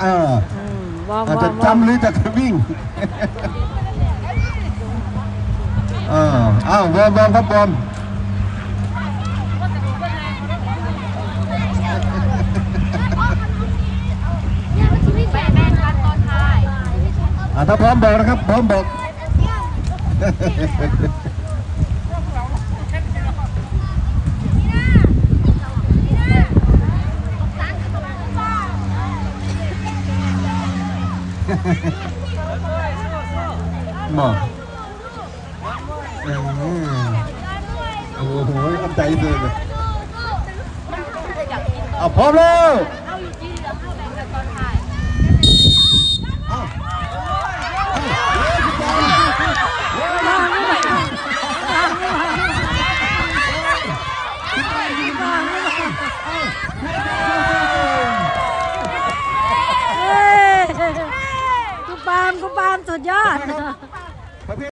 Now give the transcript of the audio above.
เอออืมวอร์มอาจวอจะร์มวอร์มจำหรือจะวิ่ง เอออ้าวบอมบอมครับบอมแม่แม่กันตอนท้ายอ่าถ้าพร้อมบอกนะครับ พร้อมบอก บอกเออโอ้โหเอาใจเลยเอาพร้อมแล้ว เอาอยู่ที่เราเข้าแบ่งกันตอนท้าย เอาเอา เอ้ยกูปาล์มกูปาล์ม สุดยอด ประเภท